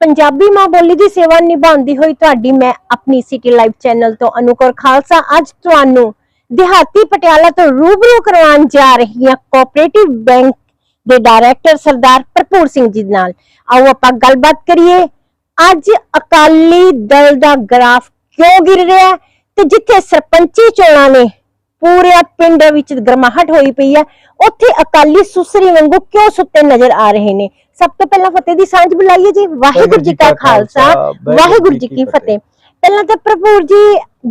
ਪੰਜਾਬੀ ਮਾਂ ਬੋਲੀ ਦੀ ਸੇਵਾ ਨਿਭਾਉਂਦੀ ਹੋਈ ਤੁਹਾਡੀ ਮੈਂ ਆਪਣੀ ਸਿਟੀ ਲਾਈਵ ਚੈਨਲ ਤੋਂ ਅਨੁਕਰ ਖਾਲਸਾ ਅੱਜ ਤੁਹਾਨੂੰ ਦਿਹਾਤੀ ਪਟਿਆਲਾ ਤੋਂ ਰੂਬਰੂ ਕਰਵਾਉਣ ਜਾ ਰਹੀ ਹਾਂ ਕੋਆਪਰੇਟਿਵ ਬੈਂਕ ਦੇ ਡਾਇਰੈਕਟਰ ਸਰਦਾਰ ਭਰਪੂਰ ਸਿੰਘ ਜੀ ਨਾਲ। ਆਓ ਆਪਾਂ ਗੱਲਬਾਤ ਕਰੀਏ। ਅੱਜ ਅਕਾਲੀ ਦਲ ਦਾ ਗ੍ਰਾਫ ਕਿਉਂ ਗਿਰ ਰਿਹਾ ਤੇ ਜਿੱਥੇ ਸਰਪੰਚੀ ਚੋਣਾਂ ਨੇ ਪੂਰੇ ਪਿੰਡ ਵਿੱਚ ਗਰਮਾਹਟ ਹੋਈ ਪਈ ਹੈ, ਉੱਥੇ ਅਕਾਲੀ ਸੁਸਰੀ ਵਾਂਗੂ ਕਿਉਂ ਸੁੱਤੇ ਨਜ਼ਰ ਆ ਰਹੇ ਨੇ? ਸਭ ਤੋਂ ਪਹਿਲਾਂ ਫਤਿਹ ਦੀ ਸਾਂਝ ਬੁਲਾਈਏ ਜੀ ਵਾਹਿਗੁਰੂ ਜੀ ਕਾ ਖਾਲਸਾ ਵਾਹਿਗੁਰੂ ਜੀ ਕੀ ਫਤਿਹ। ਪਹਿਲਾਂ ਤਾਂ ਪ੍ਰਭੂਰ ਜੀ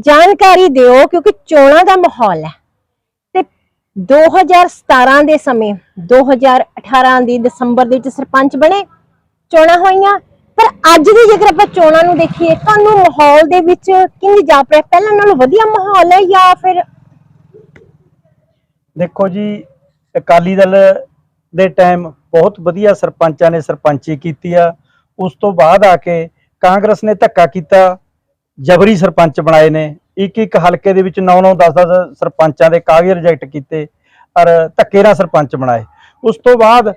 ਜਾਣਕਾਰੀ ਦਿਓ ਕਿਉਂਕਿ ਚੋਣਾਂ ਦਾ ਮਾਹੌਲ ਹੈ। ਤੇ 2017 ਦੇ ਸਮੇਂ 2018 ਦੀ ਦਸੰਬਰ ਦੇ ਵਿੱਚ ਸਰਪੰਚ ਬਣੇ ਚੋਣਾਂ ਹੋਈਆਂ। ਪਰ ਅੱਜ ਦੀ ਜੇਕਰ ਆਪਾਂ ਚੋਣਾਂ ਨੂੰ ਦੇਖੀਏ ਤੁਹਾਨੂੰ ਮਾਹੌਲ ਦੇ ਵਿੱਚ ਕਿੰਜ ਜਾਪ ਰਿਹਾ? ਪਹਿਲਾਂ ਨਾਲੋਂ ਵਧੀਆ ਮਾਹੌਲ ਹੈ ਜਾਂ ਫਿਰ ਦੇਖੋ ਜੀ ਅਕਾਲੀ ਦਲ ਦੇ ਟਾਈਮ ਬਹੁਤ ਵਧੀਆ ਸਰਪੰਚਾਂ ਨੇ ਸਰਪੰਚੀ ਕੀਤੀ ਆ। ਉਸ ਤੋਂ ਬਾਅਦ ਆ ਕੇ ਕਾਂਗਰਸ ਨੇ ਧੱਕਾ ਕੀਤਾ ਜਬਰੀ ਸਰਪੰਚ ਬਣਾਏ ਨੇ। ਇੱਕ ਇੱਕ ਹਲਕੇ ਦੇ ਵਿੱਚ 9 9 10 10 ਸਰਪੰਚਾਂ ਦੇ ਕਾਗਜ਼ ਰਿਜੈਕਟ ਕੀਤੇ ਔਰ ਧੱਕੇ ਨਾਲ ਸਰਪੰਚ ਬਣਾਏ। ਉਸ ਤੋਂ ਬਾਅਦ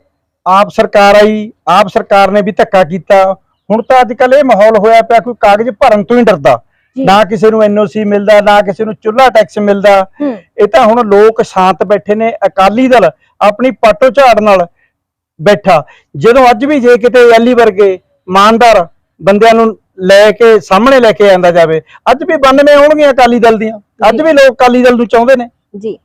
ਆਪ ਸਰਕਾਰ ਆਈ ਆਪ ਸਰਕਾਰ ਨੇ ਵੀ ਧੱਕਾ ਕੀਤਾ। ਹੁਣ ਤਾਂ ਅੱਜ ਕੱਲ ਇਹ ਮਾਹੌਲ ਹੋਇਆ ਪਿਆ ਕੋਈ ਕਾਗਜ਼ ਭਰਨ ਤੋਂ ਹੀ ਡਰਦਾ। ਨਾ ਕਿਸੇ ਨੂੰ ਐਨਓਸੀ ਮਿਲਦਾ ਨਾ ਕਿਸੇ ਨੂੰ ਚੁੱਲ੍ਹਾ ਟੈਕਸ ਮਿਲਦਾ। ਇਹ ਤਾਂ ਹੁਣ ਲੋਕ ਸ਼ਾਂਤ ਬੈਠੇ ਨੇ। ਅਕਾਲੀ ਦਲ ਆਪਣੀ ਪਾਟੋ ਝਾੜ ਨਾਲ ਬੈਠਾ। ਜਦੋਂ ਅੱਜ ਵੀ ਜੇ ਕਿਤੇ ਐਲੀ ਵਰਗੇ ਇਮਾਨਦਾਰ ਬੰਦਿਆਂ ਨੂੰ ਲੈ ਕੇ ਸਾਹਮਣੇ ਲੈ ਕੇ ਆਂਦਾ ਜਾਵੇ ਅੱਜ ਵੀ 92 ਆਉਣਗੀਆਂ ਅਕਾਲੀ ਦਲ ਦੀਆਂ। ਅੱਜ ਵੀ ਲੋਕ ਅਕਾਲੀ ਦਲ ਨੂੰ ਚਾਹੁੰਦੇ ਨੇ। ਜੀ।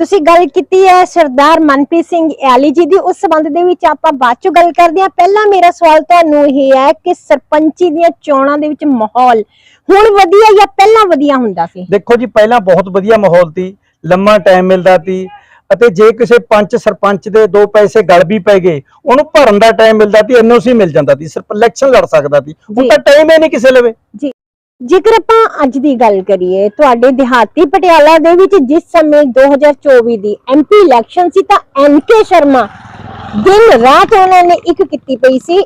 ਤੁਸੀਂ ਗੱਲ ਕੀਤੀ ਹੈ ਸਰਦਾਰ ਮਨਪ੍ਰੀਤ ਸਿੰਘ ਐਲੀ ਜੀ ਦੀ ਉਸ ਸੰਬੰਧ ਦੇ ਵਿੱਚ ਆਪਾਂ ਬਾਅਦ ਚੋਂ ਗੱਲ ਕਰਦੇ ਹਾਂ। ਪਹਿਲਾਂ ਮੇਰਾ ਸਵਾਲ ਤੁਹਾਨੂੰ ਇਹ ਹੈ ਕਿ ਸਰਪੰਚੀ ਦੀਆਂ ਚੋਣਾਂ ਦੇ ਵਿੱਚ ਮਾਹੌਲ ਹੁਣ ਵਧੀਆ ਜਾਂ ਪਹਿਲਾਂ ਵਧੀਆ ਹੁੰਦਾ ਸੀ? ਦੇਖੋ ਜੀ ਪਹਿਲਾਂ ਬਹੁਤ ਵਧੀਆ ਮਾਹੌਲ ਸੀ। ਲੰਮਾ ਟਾਈਮ ਮਿਲਦਾ ਸੀ। ਅਤੇ ਜੇ ਕਿਸੇ ਪੰਚ ਸਰਪੰਚ ਦੇ ਦੋ ਪੈਸੇ ਗਲ ਵੀ ਪੈ ਗਏ ਉਹਨੂੰ ਭਰਨ ਦਾ ਟਾਈਮ ਮਿਲਦਾ ਸੀ ਐਨਓਸੀ ਮਿਲ ਜਾਂਦਾ ਸੀ ਸਿਰਫ ਇਲੈਕਸ਼ਨ ਲੜ ਸਕਦਾ ਸੀ। ਹੁਣ ਤਾਂ ਟਾਈਮ ਹੀ ਨਹੀਂ ਕਿਸੇ ਲਵੇ। ਜੀ। ਜੇਕਰ ਆਪਾਂ ਅੱਜ ਦੀ ਗੱਲ ਕਰੀਏ ਤੁਹਾਡੇ ਦਿਹਾਤੀ ਪਟਿਆਲਾ ਦੇ ਵਿੱਚ ਜਿਸ ਸਮੇਂ 2024 ਦੀ ਐਮਪੀ ਇਲੈਕਸ਼ਨ ਸੀ ਤਾਂ ਐਨਕੇ ਸ਼ਰਮਾ ਦਿਨ ਰਾਤ ਉਹਨਾਂ ਨੇ ਇੱਕ ਕੀਤੀ ਪਈ ਸੀ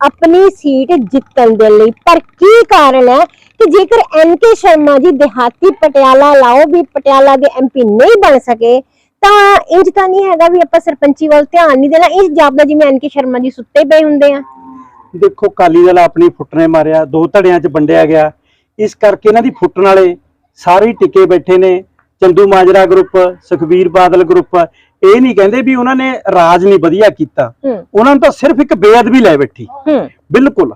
ਆਪਣੀ ਸੀਟ ਜਿੱਤਣ ਦੇ ਲਈ। ਪਰ ਕੀ ਕਾਰਨ ਹੈ ਕਿ ਜੇਕਰ ਐਨਕੇ ਸ਼ਰਮਾ ਜੀ ਦਿਹਾਤੀ ਪਟਿਆਲਾ ਲਾਓ ਵੀ ਪਟਿਆਲਾ ਦੇ ਐਮਪੀ ਨਹੀਂ ਬਣ ਸਕੇ ਤਾਂ ਇੰਜ ਤਾਂ ਨਹੀਂ ਹੈਗਾ ਵੀ ਆਪਾਂ ਸਰਪੰਚੀ ਵੱਲ ਧਿਆਨ ਨਹੀਂ ਦੇਣਾ। ਇਸ ਜਾਪਦਾ ਜਿਵੇਂ ਐਨਕੇ ਸ਼ਰਮਾ ਜੀ ਸੁੱਤੇ ਪਏ ਹੁੰਦੇ ਆ। ਦੇਖੋ ਕਾਲੀ ਦਲ ਆਪਣੀ ਫੁੱਟ ਨੇ ਮਾਰਿਆ ਦੋ ਧੜਿਆਂ 'ਚ ਵੰਡਿਆ ਗਿਆ। ਇਸ ਕਰਕੇ ਇਹਨਾਂ ਦੀ ਫੁੱਟਣ ਵਾਲੇ ਸਾਰੇ ਟਿਕੇ ਬੈਠੇ ਨੇ। ਚੰਦੂ ਮਾਜਰਾ ਗਰੁੱਪ ਸੁਖਬੀਰ ਬਾਦਲ ਗਰੁੱਪ ਇਹ ਨਹੀਂ ਕਹਿੰਦੇ ਵੀ ਉਹਨਾਂ ਨੇ ਰਾਜ ਨਹੀਂ ਵਧੀਆ ਕੀਤਾ। ਉਹਨਾਂ ਨੂੰ ਤਾਂ ਸਿਰਫ ਇੱਕ ਬੇਅਦਬੀ ਲੈ ਬੈਠੀ। ਬਿਲਕੁਲ।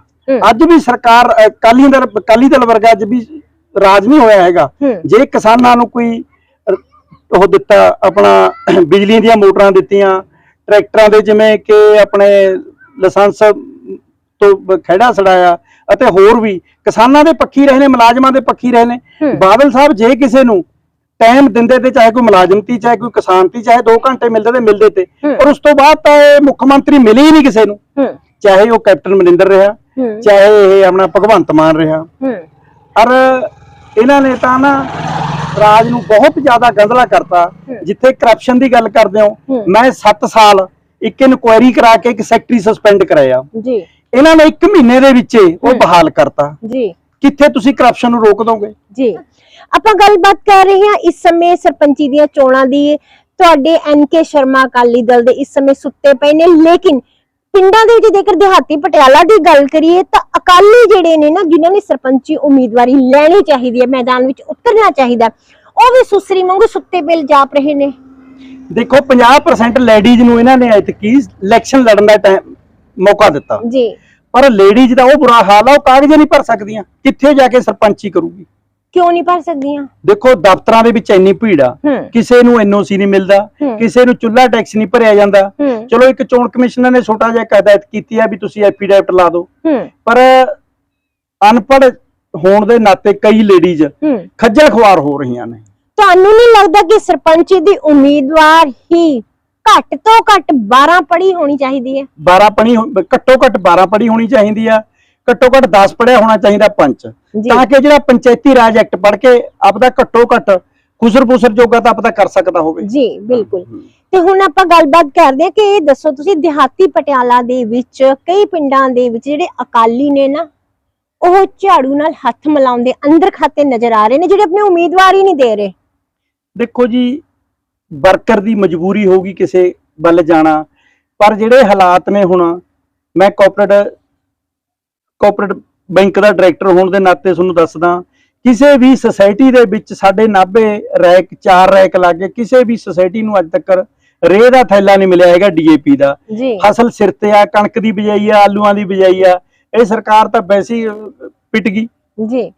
ਅੱਜ ਵੀ ਸਰਕਾਰ ਕਾਲੀ ਦਲ ਕਾਲੀ ਦਲ ਵਰਗਾ ਅੱਜ ਵੀ ਰਾਜ ਨਹੀਂ ਹੋਇਆ ਹੈਗਾ। ਜੇ ਕਿਸਾਨਾਂ ਨੂੰ ਕੋਈ ਉਹ ਦਿੱਤਾ ਆਪਣਾ ਬਿਜਲੀ ਦੀਆਂ ਮੋਟਰਾਂ ਦਿੱਤੀਆਂ ਟਰੈਕਟਰਾਂ ਦੇ ਜਿਵੇਂ ਕਿ ਆਪਣੇ ਲਾਇਸੈਂਸ ਤੋਂ ਖਹਿੜਾ ਛਡਾਇਆ ਅਤੇ ਹੋਰ ਵੀ ਕਿਸਾਨਾਂ ਦੇ ਪੱਖੀ ਰਹੇ ਨੇ ਮੁਲਾਜ਼ਮਾਂ ਦੇ ਪੱਖੀ ਰਹੇ ਨੇ। ਬਾਦਲ ਸਾਹਿਬ ਜੇ ਕਿਸੇ ਨੂੰ ਟਾਈਮ ਦਿੰਦੇ ਤੇ ਚਾਹੇ ਕੋਈ ਮੁਲਾਜ਼ਮ ਤੀ ਚਾਹੇ ਕੋਈ ਕਿਸਾਨ ਤੀ ਚਾਹੇ 2 ਘੰਟੇ ਮਿਲਦੇ ਤੇ ਮਿਲਦੇ ਤੇ। ਪਰ ਉਸ ਤੋਂ ਬਾਅਦ ਤਾਂ ਇਹ ਮੁੱਖ ਮੰਤਰੀ ਮਿਲੇ ਹੀ ਨਹੀਂ ਕਿਸੇ ਨੂੰ। ਚਾਹੇ ਉਹ ਕੈਪਟਨ ਮਨਿੰਦਰ ਰਿਹਾ ਚਾਹੇ ਇਹ ਆਪਣਾ ਭਗਵੰਤ ਮਾਨ ਰਿਹਾ। ਔਰ ਇਹਨਾਂ ਨੇ ਤਾਂ ਨਾ ਰਾਜ ਨੂੰ ਬਹੁਤ ਜ਼ਿਆਦਾ ਗੰਦਲਾ ਕਰਤਾ। ਜਿੱਥੇ ਕਰਪਸ਼ਨ ਦੀ ਗੱਲ ਕਰਦੇ ਹੋ। ਮੈਂ 7 ਸਾਲ ਇੱਕ ਇਨਕੁਆਇਰੀ ਕਰਾ ਕੇ ਇੱਕ ਸੈਕਟਰੀ ਸਸਪੈਂਡ ਕਰਾਇਆ। ਜੀ। ਇਹਨਾਂ ਨੇ 1 ਮਹੀਨੇ ਦੇ ਵਿੱਚ ਉਹ। ਬਹਾਲ ਕਰਤਾ। ਜੀ। ਕਿੱਥੇ ਤੁਸੀਂ ਕਰਪਸ਼ਨ ਨੂੰ ਰੋਕ ਦੋਗੇ? ਜੀ। ਆਪਾਂ ਗੱਲਬਾਤ ਕਰ ਰਹੇ ਹਾਂ ਇਸ ਸਮੇਂ ਸਰਪੰਚੀ ਦੀਆਂ ਚੋਣਾਂ ਦੀ। ਤੁਹਾਡੇ ਐਨਕੇ ਸ਼ਰਮਾ ਅਕਾਲੀ ਦਲ ਦੇ ਇਸ ਸਮੇਂ ਸੁੱਤੇ ਪਏ ਨੇ ਲੇਕਿਨ ਪਿੰਡਾਂ ਦੇ ਵਿੱਚ ਜੇਕਰ ਦਿਹਾਤੀ ਪਟਿਆਲਾ ਦੀ ਗੱਲ ਕਰੀਏ ਤਾਂ ਅਕਾਲੀ ਜਿਹੜੇ ਨੇ ਨਾ ਜਿਨ੍ਹਾਂ ਨੇ ਸਰਪੰਚੀ ਉਮੀਦਵਾਰੀ ਲੈਣੀ ਚਾਹੀਦੀ ਹੈ ਮੈਦਾਨ ਵਿੱਚ ਉਤਰਨਾ ਚਾਹੀਦਾ ਉਹ ਵੀ ਸੁਸਰੀ ਵਾਂਗੂ ਸੁੱਤੇ ਪਏ ਜਾਪ ਰਹੇ ਨੇ। ਦੇਖੋ 50% ਲੇਡੀਜ਼ ਨੂੰ ਇਹਨਾਂ ਨੇ ਐਤਕੀ ਇਲੈਕਸ਼ਨ ਲੜਨ ਦਾ ਟਾਈਮ ਮੌਕਾ ਦਿੱਤਾ। ਜੀ। ਪਰ ਲੇਡੀਜ਼ ਦਾ ਉਹ ਬੁਰਾ ਹਾਲ ਆ ਉਹ ਕਾਗਜ਼ ਨਹੀਂ ਭਰ ਸਕਦੀਆਂ। ਕਿੱਥੇ ਜਾ ਕੇ ਸਰਪੰਚੀ ਕਰੂਗੀ? ਕਿਉਂ ਨਹੀਂ ਭਰ ਸਕਦੀਆਂ? ਦੇਖੋ ਦਫ਼ਤਰਾਂ ਦੇ ਵਿੱਚ ਇੰਨੀ ਭੀੜ ਆ। ਹੂੰ। ਕਿਸੇ ਨੂੰ ਐਨਓਸੀ ਨਹੀਂ ਮਿਲਦਾ ਹੂੰ। ਕਿਸੇ ਨੂੰ ਚੁੱਲਾ ਟੈਕਸ ਨਹੀਂ ਭਰਿਆ ਜਾਂਦਾ। ਹੂੰ। ਚਲੋ ਇੱਕ ਚੋਣ ਕਮਿਸ਼ਨਰ ਨੇ ਛੋਟਾ ਜਿਹਾ ਇੱਕ ਹਦਾਇਤ ਕੀਤੀ ਆ ਵੀ ਤੁਸੀਂ ਐਫੀਡੈਵਿਟ ਲਾ ਦਿਓ। ਹੂੰ। ਪਰ ਅਨਪੜ੍ਹ ਹੋਣ ਦੇ ਨਾਤੇ ਕਈ ਲੇਡੀਜ਼ ਹੂੰ। ਖੱਜਲ ਖੁਆਰ ਹੋ ਰਹੀਆਂ ਨੇ। ਤੁਹਾਨੂੰ ਨਹੀਂ ਲੱਗਦਾ ਕਿ ਸਰਪੰਚੀ ਦੀ ਉਮੀਦਵਾਰ ਹੀ ਘੱਟ ਤੋਂ ਘੱਟ 12 ਪੜ੍ਹੀ ਹੋਣੀ ਚਾਹੀਦੀ ਹੈ? 12 ਪੜ੍ਹੀ ਹੋ- ਘੱਟੋ ਘੱਟ 12 ਪੜ੍ਹੀ ਹੋਣੀ ਚਾਹੀਦੀ ਆ। ਘੱਟੋ ਘੱਟ 10 ਪੜ੍ਹਿਆ ਹੋਣਾ ਚਾਹੀਦਾ ਪੰਚ। ਤਾਂ ਕਿ ਜਿਹੜਾ ਪੰਚਾਇਤੀ ਰਾਜ ਐਕਟ ਪੜ੍ਹ ਕੇ ਆਪਦਾ ਘੱਟੋ ਘੱਟ ਖੁਸਰ ਫੁਸਰ ਜੋਗਾ ਤਾਂ ਆਪਦਾ ਕਰ ਸਕਦਾ ਹੋਵੇ। ਜੀ ਬਿਲਕੁਲ। ਤੇ ਹੁਣ ਆਪਾਂ ਗੱਲਬਾਤ ਕਰਦੇ ਹਾਂ ਕਿ ਇਹ ਦੱਸੋ ਤੁਸੀਂ ਦਿਹਾਤੀ ਪਟਿਆਲਾ ਦੇ ਵਿੱਚ ਕਈ ਪਿੰਡਾਂ ਦੇ ਵਿੱਚ ਜਿਹੜੇ ਅਕਾਲੀ ਨੇ ਨਾ ਉਹ ਝਾੜੂ ਨਾਲ ਹੱਥ ਮਿਲਾਉਂਦੇ ਅੰਦਰ ਖਾਤੇ ਨਜ਼ਰ ਆ ਰਹੇ ਨੇ ਜਿਹੜੇ ਆਪਣੇ ਉਮੀਦਵਾਰ ਹੀ ਨਹੀਂ ਦੇ ਰਹੇ। ਦੇਖੋ ਜੀ ਵਰਕਰ ਦੀ ਮਜਬੂਰੀ ਹੋਊਗੀ ਕਿਸੇ ਵੱਲ ਜਾਣਾ ਪਰ ਜਿਹੜੇ ਹਾਲਾਤ ਨੇ ਹੁਣ ਮੈਂ ਕਾਰਪੋਰੇਟ ਕੋਆਪਰੇਟ ਬੈਂਕ ਦਾ ਡਾਇਰੈਕਟਰ ਹੋਣ ਦੇ ਨਾਤੇ ਤੁਹਾਨੂੰ ਦੱਸਦਾ ਕਿਸੇ ਵੀ ਸੁਸਾਇਟੀ ਦੇ ਵਿੱਚ ਸਾਡੇ 90 ਰੈਕ ਚਾਰ ਰੈਕ ਲੱਗੇ ਕਿਸੇ ਵੀ ਸੁਸਾਇਟੀ ਨੂੰ ਅੱਜ ਤੱਕ ਰੇਹ ਦਾ ਥੈਲਾ ਨਹੀਂ ਮਿਲਿਆ ਹੈਗਾ ਡੀਏਪੀ ਦਾ। ਫਸਲ ਸਿਰ ਤੇ ਆ ਕਣਕ ਦੀ ਬਿਜਾਈ ਆ ਆਲੂਆਂ ਦੀ ਬਿਜਾਈ ਆ ਇਹ ਸਰਕਾਰ ਤਾਂ ਵੈਸੇ ਪਿਟ ਗਈ। ਜੀ।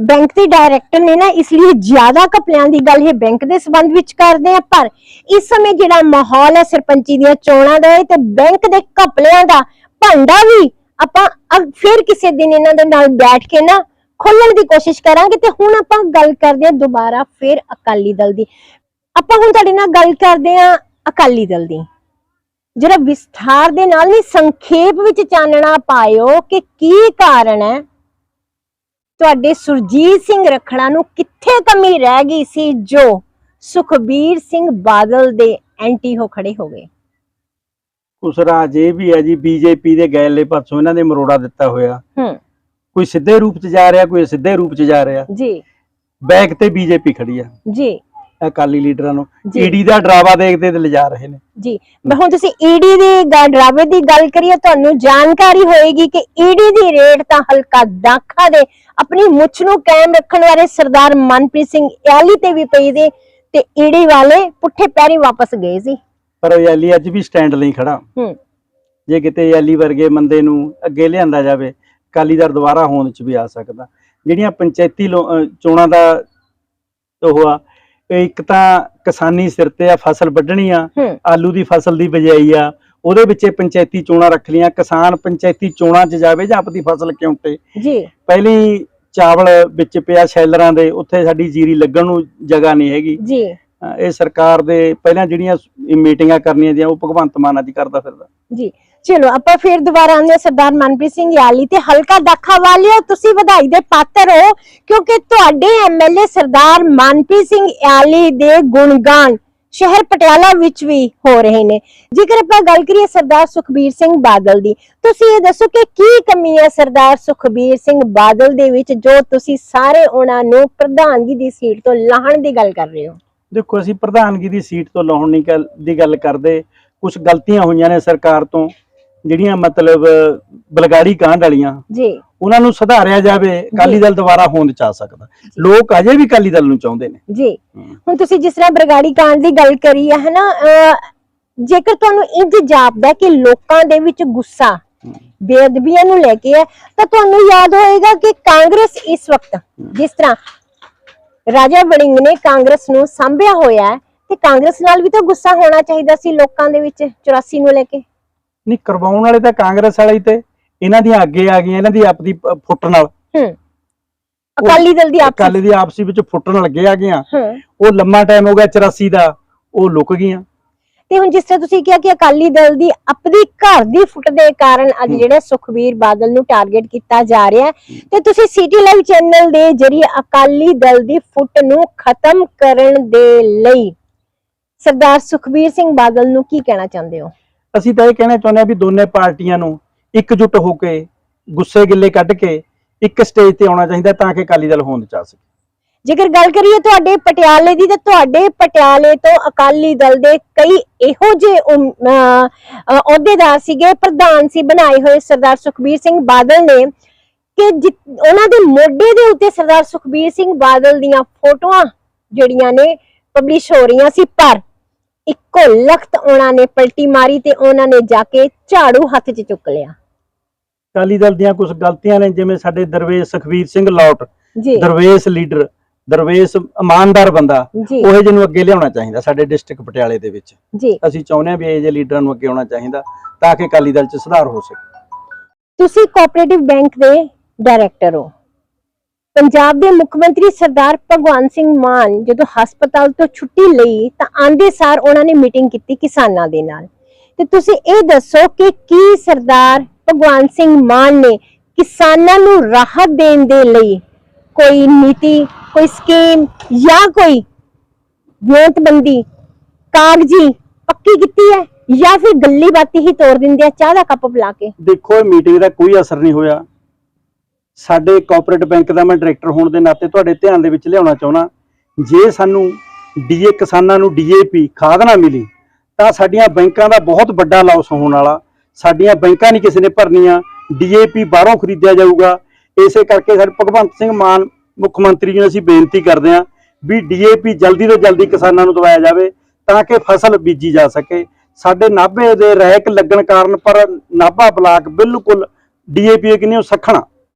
ਬੈਂਕ ਦੇ ਡਾਇਰੈਕਟਰ ਨੇ ਨਾ ਇਸ ਲਈ ਜ਼ਿਆਦਾ ਘਪਲਿਆਂ ਦੀ ਗੱਲ ਇਹ ਬੈਂਕ ਦੇ ਸੰਬੰਧ ਵਿੱਚ ਕਰਦੇ ਆ ਪਰ ਇਸ ਸਮੇਂ ਜਿਹੜਾ ਮਾਹੌਲ ਹੈ ਸਰਪੰਚੀ ਦੀਆਂ ਚੋਣਾਂ ਦਾ ਤੇ ਬੈਂਕ ਦੇ ਘਪਲਿਆਂ ਦਾ ਭੰਡਾ ਵੀ ਆਪਾਂ ਅਗ- ਫਿਰ ਕਿਸੇ ਦਿਨ ਇਹਨਾਂ ਦੇ ਨਾਲ ਬੈਠ ਕੇ ਨਾ ਖੋਲਣ ਦੀ ਕੋਸ਼ਿਸ਼ ਕਰਾਂਗੇ ਤੇ ਹੁਣ ਆਪਾਂ ਗੱਲ ਕਰਦੇ ਹਾਂ ਦੁਬਾਰਾ ਫਿਰ ਅਕਾਲੀ ਦਲ ਦੀ। ਆਪਾਂ ਹੁਣ ਤੁਹਾਡੇ ਨਾਲ ਗੱਲ ਕਰਦੇ ਹਾਂ ਅਕਾਲੀ ਦਲ ਦੀ। ਜਿਹੜਾ ਵਿਸਥਾਰ ਦੇ ਨਾਲ ਨਹੀਂ, ਸੰਖੇਪ ਵਿੱਚ ਚਾਨਣਾ ਪਾਇਓ ਕਿ ਕੀ ਕਾਰਨ ਹੈ। ਤੁਹਾਡੇ ਸੁਰਜੀਤ ਸਿੰਘ ਰਖੜਾ ਨੂੰ ਕਿੱਥੇ ਕਮੀ ਰਹਿ ਗਈ ਸੀ ਜੋ ਸੁਖਬੀਰ ਸਿੰਘ ਬਾਦਲ ਦੇ ਐਂਟੀ ਹੋ ਖੜੇ ਹੋ ਗਏ? ਉਸ ਰਾਜ ਇਹ ਵੀ ਹੈ ਜੀ ਬੀਜੇਪੀ ਦੇ ਗੈਲੇ ਪਾਸੋਂ ਇਹਨਾਂ ਨੇ ਮਰੋੜਾ ਦਿੱਤਾ ਹੋਇਆ। ਹੂੰ। ਕੋਈ ਸਿੱਧੇ ਰੂਪ 'ਚ ਜਾ ਰਿਹਾ ਕੋਈ ਸਿੱਧੇ ਰੂਪ 'ਚ ਜਾ ਰਿਹਾ। ਜੀ। ਬੈਕ ਤੇ ਬੀਜੇਪੀ ਖੜੀ ਆ। ਜੀ। ਅਕਾਲੀ ਲੀਡਰਾਂ ਨੂੰ। ਈਡੀ ਦਾ ਡਰਾਵਾ ਦੇਖਦੇ ਤੇ ਲਿਜਾ ਰਹੇ ਨੇ। ਜੀ। ਮੈਂ ਹੁਣ ਤੁਸੀਂ ਈਡੀ ਦੀ ਡਰਾਵੇ ਦੀ ਗੱਲ ਕਰੀਏ ਤੁਹਾਨੂੰ ਜਾਣਕਾਰੀ ਹੋਏਗੀ ਕਿ ਈਡੀ ਦੀ ਰੇਡ ਤਾਂ ਹਲਕਾ ਦਾਖਾ ਦੇ। ਆਪਣੀ ਮੁੱਛ ਨੂੰ ਕਾਇਮ ਰੱਖਣ ਵਾਲੇ ਸਰਦਾਰ ਮਨਪ੍ਰੀਤ ਸਿੰਘ ਯਾਲੀ ਤੇ ਵੀ ਪਈ ਦੇ ਤੇ ਈਡੀ ਵਾਲੇ ਪੁੱਠੇ ਪੈਰੀ ਵਾਪਸ ਗਏ ਸੀ। ਪਰ ਉਹ ਯਾਲੀ ਅੱਜ ਵੀ ਸਟੈਂਡ ਲਈ ਖੜਾ। ਹੂੰ। ਜੇ ਕਿਤੇ ਯਾਲੀ ਵਰਗੇ ਬੰਦੇ ਨੂੰ ਅੱਗੇ ਲਿਆਂਦਾ ਜਾਵੇ ਅਕਾਲੀ ਦਲ ਦੁਬਾਰਾ ਹੋਂਦ 'ਚ ਵੀ ਆ ਸਕਦਾ। ਜਿਹੜੀਆਂ ਪੰਚਾਇਤੀ ਚੋਣਾਂ ਦਾ ਉਹ ਆ ਇੱਕ ਤਾਂ ਕਿਸਾਨੀ ਸਿਰ ਤੇ ਆ ਫਸਲ ਵੱਢਣੀ ਆ ਆਲੂ ਦੀ ਫਸਲ ਦੀ ਬਿਜਾਈ ਆ ਉਹਦੇ ਵਿੱਚ ਪੰਚਾਇਤੀ ਚੋਣਾਂ ਰੱਖ ਲੀਆਂ ਕਿਸਾਨ ਪੰਚਾਇਤੀ ਚੋਣਾਂ 'ਚ ਜਾਵੇ ਜਾਂ ਆਪਣੀ ਫਸਲ ਕਿਉਂ ਤੇ ਜੀ। ਪਹਿਲੀ ਚਾਵਲ ਵਿੱਚ ਪਿਆ ਸ਼ੈਲਰਾਂ ਦੇ ਉੱਥੇ ਸਾਡੀ ਜੀਰੀ ਲੱਗਣ ਨੂੰ ਜਗ੍ਹਾ ਨਹੀਂ ਹੈਗੀ। ਜੀ। ਇਹ ਸਰਕਾਰ ਦੇ ਪਹਿਲਾਂ ਜਿਹੜੀਆਂ ਮੀਟਿੰਗਾਂ ਕਰਨੀਆਂ ਦੀਆਂ ਉਹ ਭਗਵੰਤ ਮਾਨ ਅੱਜ ਕਰਦਾ ਫਿਰਦਾ। ਜੀ, ਚਲੋ, ਆਪਾਂ ਫਿਰ ਦੁਬਾਰਾ ਆਉਂਦੇ ਸਰਦਾਰ ਮਨਪ੍ਰੀਤ ਸਿੰਘ ਯਾਲੀ ਤੇ ਹਲਕਾ ਦਾਖਾ ਵਾਲਿਓ, ਤੁਸੀਂ ਵਧਾਈ ਦੇ ਪਾਤਰ ਹੋ, ਕਿਉਂਕਿ ਤੁਹਾਡੇ ਐਮਐਲਏ ਸਰਦਾਰ ਮਨਪ੍ਰੀਤ ਸਿੰਘ ਯਾਲੀ ਦੇ ਗੁਣਗਾਨ ਸ਼ਹਿਰ ਪਟਿਆਲਾ ਵਿੱਚ ਵੀ ਹੋ ਰਹੇ ਨੇ। ਜੇਕਰ ਆਪਾਂ ਗੱਲ ਕਰੀਏ ਸਰਦਾਰ ਸੁਖਬੀਰ ਸਿੰਘ ਬਾਦਲ ਦੀ, ਤੁਸੀਂ ਇਹ ਦੱਸੋ ਕਿ ਕੀ ਕਮੀ ਹੈ ਸਰਦਾਰ ਸੁਖਬੀਰ ਸਿੰਘ ਬਾਦਲ ਦੇ ਵਿੱਚ, ਜੋ ਤੁਸੀਂ ਸਾਰੇ ਉਹਨਾਂ ਨੂੰ ਪ੍ਰਧਾਨਗੀ ਦੀ ਸੀਟ ਤੋਂ ਲਾਹਣ ਦੀ ਗੱਲ ਕਰ ਰਹੇ ਹੋ? ਦੇਖੋ ਅਸੀਂ ਪ੍ਰਧਾਨਗੀ ਦੀ ਸੀਟ ਤੋਂ ਲਾਉਣ ਨਹੀਂ ਗੱਲ ਦੀ ਗੱਲ ਕਰਦੇ। ਕੁਝ ਗਲਤੀਆਂ ਹੋਈਆਂ ਨੇ ਸਰਕਾਰ ਤੋਂ ਜਿਹੜੀਆਂ ਮਤਲਬ ਬਲਗਾੜੀ ਕਾਂਡ ਵਾਲੀਆਂ। ਜੀ। ਉਹਨਾਂ ਨੂੰ ਸੁਧਾਰਿਆ ਜਾਵੇ ਅਕਾਲੀ ਦਲ ਦੁਬਾਰਾ ਹੋਂਦ ਚ ਆ ਸਕਦਾ। ਲੋਕ ਅਜੇ ਵੀ ਅਕਾਲੀ ਦਲ ਨੂੰ ਚਾਹੁੰਦੇ ਨੇ। ਜੀ। ਹੁਣ ਤੁਸੀਂ ਜਿਸ ਤਰ੍ਹਾਂ ਬਰਗਾੜੀ ਕਾਂਡ ਦੀ ਗੱਲ ਕਰੀ ਹੈ ਨਾ ਅਹ, ਜੇਕਰ ਤੁਹਾਨੂੰ ਇੰਜ ਜਾਪਦਾ ਕਿ ਲੋਕਾਂ ਦੇ ਵਿੱਚ ਗੁੱਸਾ ਬੇਅਦਬੀਆਂ ਨੂੰ ਲੈ ਕੇ ਹੈ ਤਾਂ ਤੁਹਾਨੂੰ ਯਾਦ ਹੋਏਗਾ ਕਿ ਕਾਂਗਰਸ ਇਸ ਵਕਤ ਜਿਸ ਤਰ੍ਹਾਂ ਰਾਜਾ ਵੜਿੰਗ ਨੇ ਕਾਂਗਰਸ ਨੂੰ ਸੰਭਿਆ ਹੋਇਆ ਹੈ ਤੇ ਕਾਂਗਰਸ ਨਾਲ ਵੀ ਤਾਂ ਗੁੱਸਾ ਹੋਣਾ ਚਾਹੀਦਾ ਸੀ ਲੋਕਾਂ ਦੇ ਵਿੱਚ 84 ਨੂੰ ਲੈ ਕੇ। ਨਹੀਂ ਕਰਵਾਉਣ ਵਾਲੇ ਤਾਂ ਕਾਂਗਰਸ ਵਾਲੇ ਹੀ ਤੇ ਇਹਨਾਂ ਦੀਆਂ ਅੱਗੇ ਆ ਗਈਆਂ ਇਹਨਾਂ ਦੀ ਆਪਦੀ ਪ- ਫੁੱਟ ਨਾਲ। ਹੂੰ। ਅਕਾਲੀ ਦਲ ਦੀ ਆਪਸੀ। ਅਕਾਲੀ ਦੀ ਆਪਸੀ ਵਿੱਚ ਫੁੱਟਣ ਲੱਗੇ ਆ ਗਈਆਂ। ਹੂੰ। ਉਹ ਲੰਮਾ ਟਾਈਮ ਹੋ ਗਿਆ 84 ਦਾ ਉਹ ਲੁਕ ਗਈਆਂ। ਤੇ ਹੁਣ ਜਿਸ ਤਰ੍ਹਾਂ ਤੁਸੀਂ ਕਿਹਾ ਕਿ ਅਕਾਲੀ ਦਲ ਦੀ ਆਪਣੀ ਘਰ ਦੀ ਫੁੱਟ ਦੇ ਕਾਰਨ ਅੱਜ। ਜਿਹੜੇ ਸੁਖਬੀਰ ਬਾਦਲ ਨੂੰ ਟਾਰਗੇਟ ਕੀਤਾ ਜਾ ਰਿਹਾ ਤੇ ਤੁਸੀਂ ਸਿਟੀ ਲਾਈਵ ਚੈਨਲ ਦੇ ਜਰੀਏ ਅਕਾਲੀ ਦਲ ਦੀ ਫੁੱਟ ਨੂੰ ਖਤਮ ਕਰਨ ਦੇ ਲਈ ਸਰਦਾਰ ਸੁਖਬੀਰ ਸਿੰਘ ਬਾਦਲ ਨੂੰ ਕੀ ਕਹਿਣਾ ਚਾਹੁੰਦੇ ਹੋ ਅਸੀਂ ਤਾਂ ਇਹ ਕਹਿਣਾ ਚਾਹੁੰਦੇ ਆ ਵੀ ਦੋਨੇ ਪਾਰਟੀਆਂ ਨੂੰ ਇਕਜੁੱਟ ਹੋ ਕੇ ਗੁੱਸੇ ਗਿੱਲੇ ਕੱਢ ਕੇ ਇੱਕ ਸਟੇਜ ਤੇ ਆਉਣਾ ਚਾਹੀਦਾ ਤਾਂ ਕਿ ਅਕਾਲੀ ਦਲ ਹੋਂਦ ਚ ਆ ਸਕੇ ਜੇਕਰ ਗੱਲ ਕਰੀਏ ਤੁਹਾਡੇ ਪਟਿਆਲੇ ਦੀ ਤਾਂ ਤੁਹਾਡੇ ਪਟਿਆਲੇ ਤੋਂ ਅਕਾਲੀ ਦਲ ਦੇ ਕਈ ਇਹੋ ਅਹ, ਅਹੁਦੇਦਾਰ ਸੀਗੇ ਪ੍ਰਧਾਨ ਸੀ ਬਣਾਏ ਹੋਏ ਸਰਦਾਰ ਸੁਖਬੀਰ ਸਿੰਘ ਬਾਦਲ ਨੇ ਕਿ ਜਿ- ਉਹਨਾਂ ਦੇ ਮੋਢੇ ਦੇ ਉੱਤੇ ਸਰਦਾਰ ਸੁਖਬੀਰ ਸਿੰਘ ਬਾਦਲ ਦੀਆਂ ਫੋਟੋਆਂ ਜਿਹੜੀਆਂ ਨੇ ਪਬਲਿਸ਼ ਹੋ ਰਹੀਆਂ ਸੀ ਪਰ ਇੱਕੋ ਲਖਤ ਉਹਨਾਂ ਨੇ ਪਲਟੀ ਮਾਰੀ ਤੇ ਉਹਨਾਂ ਨੇ ਜਾ ਕੇ ਝਾੜੂ ਹੱਥ 'ਚ ਚੁੱਕ ਲਿਆ। ਅਕਾਲੀ ਦਲ ਦੀਆਂ ਕੁਝ ਗਲਤੀਆਂ ਨੇ ਜਿਵੇਂ ਸਾਡੇ ਦਰਵੇਸ਼ ਸੁਖਵੀਰ ਸਿੰਘ ਲੌਟ ਜੀ। ਦਰਵੇਸ਼ ਲੀਡਰ। ਦਰਵੇਸ਼ ਇਮਾਨਦਾਰ ਬੰਦਾ ਜੀ। ਉਹ ਜਿਹਨੂੰ ਅੱਗੇ ਲਿਆਉਣਾ ਚਾਹੀਦਾ ਸਾਡੇ ਡਿਸਟ੍ਰਿਕਟ ਪਟਿਆਲੇ ਦੇ ਵਿੱਚ। ਜੀ। ਅਸੀਂ ਚਾਹੁੰਦੇ ਹਾਂ ਵੀ ਇਹ ਜਿਹੇ ਲੀਡਰਾਂ ਨੂੰ ਅੱਗੇ ਆਉਣਾ ਚਾਹੀਦਾ ਤਾਂ ਕਿ ਅਕਾਲੀ ਦਲ 'ਚ ਸੁਧਾਰ ਹੋ ਸਕੇ। ਤੁਸੀਂ ਕੋਆਪਰੇਟਿਵ ਬੈਂਕ ਦੇ ਡਾਇਰੈਕਟਰ ਹੋ। ਪੰਜਾਬ ਦੇ ਮੁੱਖ ਮੰਤਰੀ ਸਰਦਾਰ ਭਗਵੰਤ ਸਿੰਘ ਮਾਨ ਜਦੋਂ ਹਸਪਤਾਲ ਤੋਂ ਛੁੱਟੀ ਲਈ ਤਾਂ ਆਂਦੇ ਸਾਰ ਉਹਨਾਂ ਨੇ ਮੀਟਿੰਗ ਕੀਤੀ ਕਿਸਾਨਾਂ ਦੇ ਨਾਲ। ਤੇ ਤੁਸੀਂ ਇਹ ਦੱਸੋ ਕਿ ਕੀ ਸਰਦਾਰ ਭਗਵੰਤ ਸਿੰਘ ਮਾਨ ਨੇ ਕਿਸਾਨਾਂ ਨੂੰ ਰਾਹਤ ਦੇਣ ਦੇ ਲਈ ਕੋਈ ਨੀਤੀ, ਕੋਈ ਸਕੀਮ ਜਾਂ ਕੋਈ ਵਿਉਂਤਬੰਦੀ ਕਾਗਜ਼ੀ ਪੱਕੀ ਕੀਤੀ ਹੈ ਜਾਂ ਫਿਰ ਗੱਲੀ ਬਾਤੀ ਹੀ ਤੋੜ ਦਿੰਦੇ ਆ, ਚਾਹ ਦਾ ਕੱਪ ਪਿਲਾ ਕੇ? ਦੇਖੋ, ਇਹ ਮੀਟਿੰਗ ਦਾ ਕੋਈ ਅਸਰ ਨਹੀਂ ਹੋਇਆ। ਸਾਡੇ ਕੋਆਪਰੇਟਿਵ ਬੈਂਕ ਦਾ ਮੈਂ ਡਾਇਰੈਕਟਰ ਹੋਣ ਦੇ ਨਾਤੇ ਤੁਹਾਡੇ ਧਿਆਨ ਦੇ ਵਿੱਚ ਲਿਆਉਣਾ ਚਾਹੁੰਦਾ। ਜੇ ਸਾਨੂੰ ਡੀਏ ਕਿਸਾਨਾਂ ਨੂੰ ਡੀਏਪੀ ਖਾਦ ਨਾ ਮਿਲੀ, ਤਾਂ ਸਾਡੀਆਂ ਬੈਂਕਾਂ ਦਾ ਬਹੁਤ ਵੱਡਾ ਲਾਸ ਹੋਣ ਵਾਲਾ। ਸਾਡੀਆਂ ਬੈਂਕਾਂ ਨਹੀਂ ਕਿਸੇ ਨੇ ਭਰਨੀਆਂ। ਡੀਏਪੀ ਬਾਹਰੋਂ ਖਰੀਦਿਆ ਜਾਊਗਾ। ਇਸੇ ਕਰਕੇ ਸਾਡੇ ਭਗਵੰਤ ਸਿੰਘ ਮਾਨ ਮੁੱਖ ਮੰਤਰੀ ਜੀ ਨੂੰ ਅਸੀਂ ਬੇਨਤੀ ਕਰਦੇ ਹਾਂ ਵੀ ਡੀਏਪੀ ਜਲਦੀ ਤੋਂ ਜਲਦੀ ਕਿਸਾਨਾਂ ਨੂੰ ਦਵਾਇਆ ਜਾਵੇ ਤਾਂ ਕਿ ਫਸਲ ਬੀਜੀ ਜਾ ਸਕੇ। ਸਾਡੇ ਨਾਭੇ ਦੇ ਰੈਕ ਲੱਗਣ ਕਾਰਨ ਪਰ ਨਾਭਾ ਬਲਾਕ ਬਿਲਕੁਲ ਡੀਏਪੀ ਕਿੰਨੀ ਸਖਣਾ।